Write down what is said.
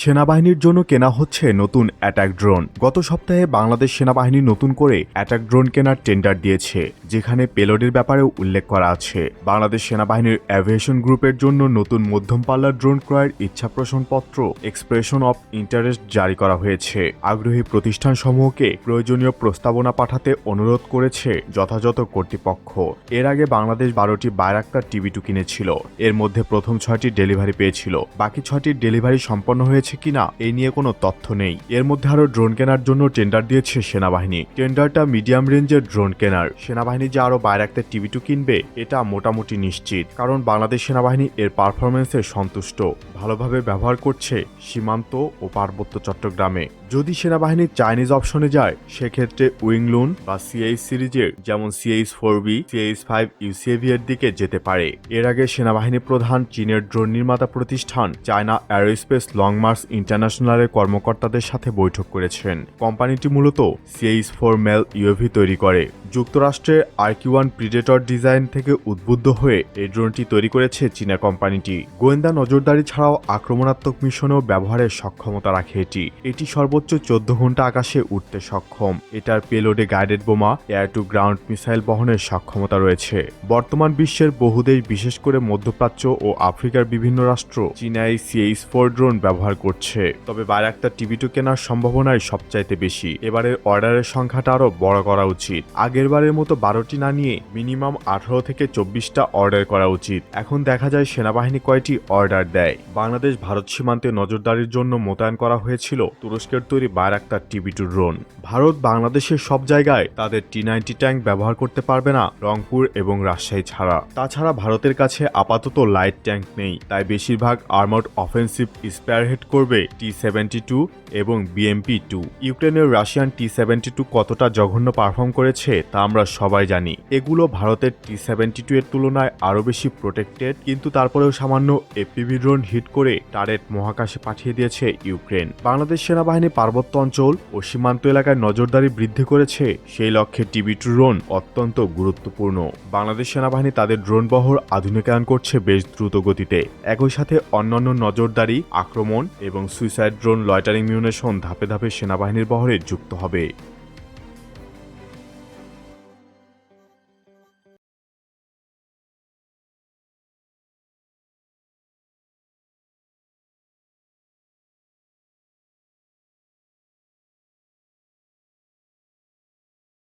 সেনাবাহিনীর জন্য কেনা হচ্ছে নতুন অ্যাটাক ড্রোন। গত সপ্তাহে বাংলাদেশ সেনাবাহিনী নতুন করে অ্যাটাক ড্রোন কেনার টেন্ডার দিয়েছে, যেখানে পেলোডের ব্যাপারেও উল্লেখ করা আছে। বাংলাদেশ সেনাবাহিনীর অ্যাভিয়েশন গ্রুপের জন্য নতুন মধ্যম পাল্লার ড্রোন ক্রয়ের ইচ্ছা প্রশনপত্র এক্সপ্রেশন অফ ইন্টারেস্ট জারি করা হয়েছে। আগ্রহী প্রতিষ্ঠানসমূহকে প্রয়োজনীয় প্রস্তাবনা পাঠাতে অনুরোধ করেছে যথাযথ কর্তৃপক্ষ। এর আগে বাংলাদেশ বারোটি বায়রাক্তার টিভি টু কিনেছিল। এর মধ্যে প্রথম ছয়টি ডেলিভারি পেয়েছিল। বাকি ছয়টির ডেলিভারি সম্পন্ন হয়েছে কিনা এই নিয়ে কোনো তথ্য নেই। এর মধ্যে আরও ড্রোন কেনার জন্য টেন্ডার দিয়েছে সেনাবাহিনী। টেন্ডারটা মিডিয়াম রেঞ্জের ড্রোন কেনার। সেনাবাহিনী যে আরও বায়রাক্তার টিভি টু কিনবে, এটা মোটামুটি নিশ্চিত, কারণ বাংলাদেশ সেনাবাহিনী এর পারফরমেন্সে সন্তুষ্ট। ভালোভাবে ব্যবহার করছে সীমান্ত ও পার্বত্য চট্টগ্রামে। যদি সেনাবাহিনী চাইনিজ অপশনে যায়, সেক্ষেত্রে উইংলুন বা সিএইচ সিরিজের যেমন CH four B CH five UCAV এর দিকে যেতে পারে। এর আগে সেনাবাহিনী প্রধান চীনের ড্রোন নির্মাতা প্রতিষ্ঠান চায়না অ্যারোস্পেস লং মার্চ ইন্টারন্যাশনালের কর্মকর্তাদের সাথে বৈঠক করেছেন। কোম্পানিটি মূলত সিএইচ ফোর মেল ইউএভি তৈরি করে। যুক্তরাষ্ট্রের আরকিউ ওয়ান প্রিডেটর ডিজাইন থেকে উদ্বুদ্ধ হয়ে এই ড্রোনটি তৈরি করেছে চীনা কোম্পানিটি। গোয়েন্দা নজরদারি ছাড়াও আক্রমণাত্মক মিশনেও ব্যবহারের সক্ষমতা রাখে এটি। এটি সর্বোচ্চ চোদ্দ ঘণ্টা আকাশে উঠতে সক্ষম। এটার পেলোডে গাইডেড বোমা, এয়ার টু গ্রাউন্ড মিসাইল বহনের সক্ষমতা রয়েছে। বর্তমান বিশ্বের বহু দেশ, বিশেষ করে মধ্যপ্রাচ্য ও আফ্রিকার বিভিন্ন রাষ্ট্র চীনা এই সিএইচ ফোর ড্রোন ব্যবহার করছে। তবে বারাক্তার টিভি টু কেনার সম্ভাবনাই সবচাইতে বেশি। এবারের অর্ডারের সংখ্যাটা আরও বড় করা উচিত। আগেরবারের মতো বারোটি না নিয়ে মিনিমাম আঠারো থেকে চব্বিশটা অর্ডার করা উচিত। এখন দেখা যায় সেনাবাহিনী কয়টি অর্ডার দেয়। বাংলাদেশ ভারত সীমান্তে নজরদারির জন্য মোতায়েন করা হয়েছিল তুরস্কের তৈরি Bayraktar TV two drone. Bharat বাংলাদেশের সব জায়গায় তাদের টি নাইনটি ট্যাঙ্ক ব্যবহার করতে পারবে না রংপুর এবং রাজশাহী ছাড়া। তাছাড়া ভারতের কাছে আপাতত লাইট ট্যাঙ্ক নেই, তাই বেশিরভাগ আর্মার্ড অফেন্সিভ স্পেয়ারহেড করবে টি সেভেন্টি টু এবং বিএমপি টু। ইউক্রেনের রাশিয়ান টি সেভেন্টি টু কতটা জঘন্য পারফর্ম করেছে তা আমরা সবাই জানি। এগুলো ভারতের টি সেভেন্টি টু এর তুলনায় আরও বেশি প্রোটেক্টেড কিন্তু তারপরেও সামান্য এপিভি ড্রোন হিট করে টারেট মহাকাশে পাঠিয়ে দিয়েছে ইউক্রেন। বাংলাদেশ সেনাবাহিনী পার্বত্য অঞ্চল ও সীমান্ত এলাকায় নজরদারি বৃদ্ধি করেছে সেই লক্ষ্যে টিভি ড্রোন অত্যন্ত গুরুত্বপূর্ণ। বাংলাদেশ সেনাবাহিনী তাদের ড্রোন বহর আধুনিকায়ন করছে বেশ দ্রুত গতিতে। একই সাথে অন্যান্য নজরদারি, আক্রমণ এবং সুইসাইড ড্রোন লয়টারিং মিউনেশন ধাপে ধাপে সেনাবাহিনীর বহরে যুক্ত হবে।